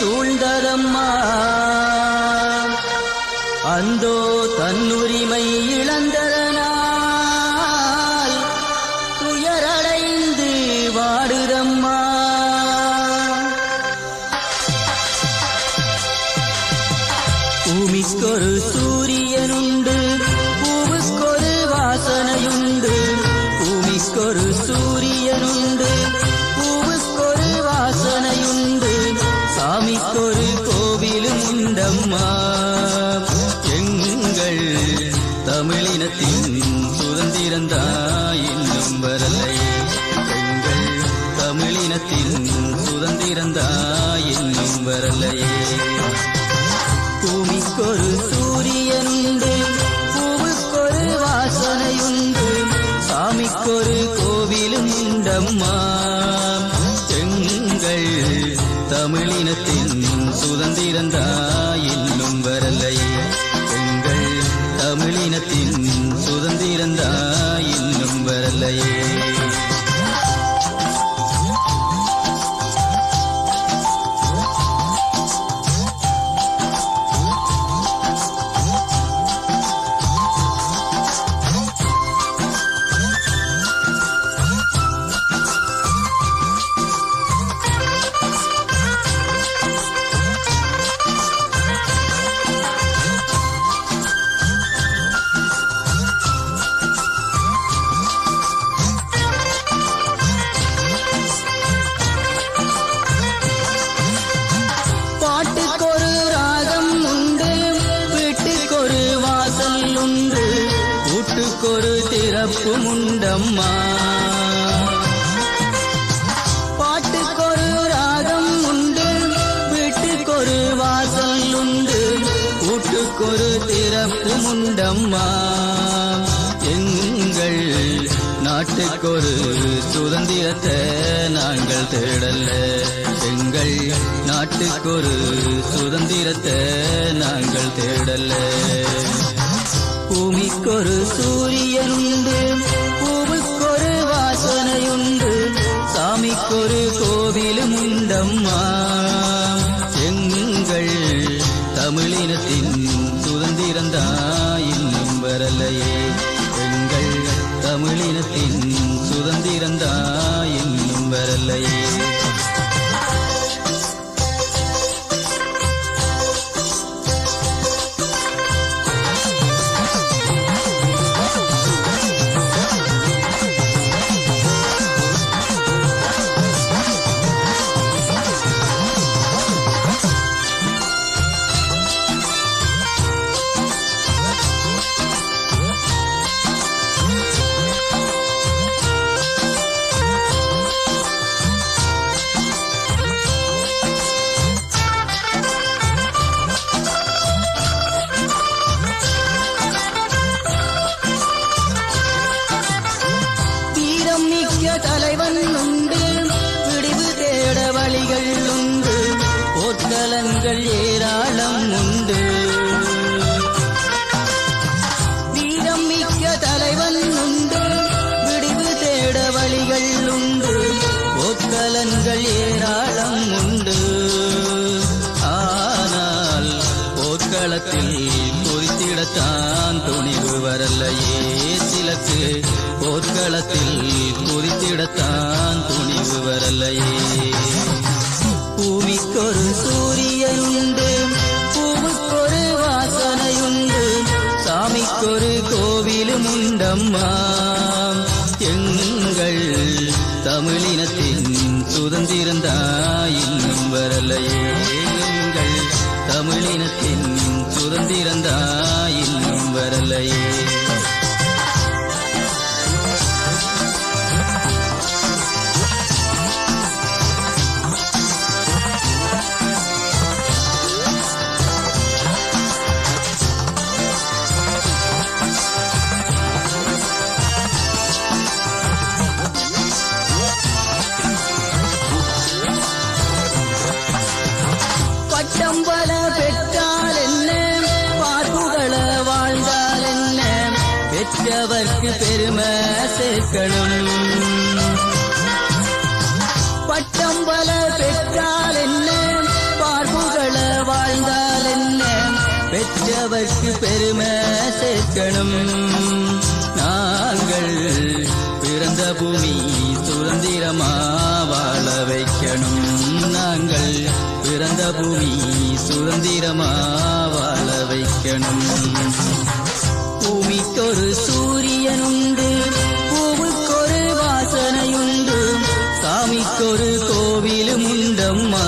சூழ்ந்ததம்மா. அந்தோ தன்னுரிமை இழந்தது. பூமிக்கொரு சூரியனுண்டு பூவுக்கொரு வாசனையுண்டு சாமிக்கொரு கோவிலும் உண்டம்மா எங்கள் தமிழினத்தின் சுதந்திரந்தான். திறப்பும் உண்டம்மா பாட்டுக்கொரு ராகம் உண்டு வீட்டுக்கொரு வாசல் உண்டு வீட்டுக்கொரு திறப்பும் உண்டம்மா எங்கள் நாட்டுக்கொரு சுதந்திரத்தை நாங்கள் தேடல எங்கள் நாட்டுக்கொரு சுதந்திரத்தை நாங்கள் தேடல பூமிக்கொரு சூரிய தமிழினத்தின் சுதந்திரந்தாய் இன்னும் வரலையே தலைவன் உண்டு விடிவு தேட வழிகள் உண்டு. போர்க்களங்கள் ஏராளம் உண்டு. போர்க்களத்தில் குறித்திடத்தான் துணிவு வரலையே சிலக்கு. போர்க்களத்தில் குறித்திடத்தான் துணிவு வரலையே பூமிக்கொரு சூரியனுண்டு பூவுக்கொரு வாசனையுண்டு சாமிக்கொரு கோவிலும் உண்டம்மா. எங்கள் தமிழினத்தின் சுதந்திரந்தாய் வரலையே எங்கள் தமிழினத்தின் சுதந்திரந்தாய் இன்னும் வரலையே. பெற்றவர்க்கு பெருமை சேர்க்கணும். பட்டம் பல பெற்றால் என்ன? பார்ப்புகள வாழ்ந்தால் என்ன? பெற்றவர்க்கு பெருமை சேர்க்கணும். நாங்கள் பிறந்த பூமி சுதந்திரமா வாழ வைக்கணும். நாங்கள் பிறந்த பூமி சுதந்திரமா வாழ வைக்கணும். பூமிக்கொரு சூரியனுண்டு பூவுக்கொரு வாசனையுண்டு. சாமிக்கொரு கோவிலும் உண்டம்மா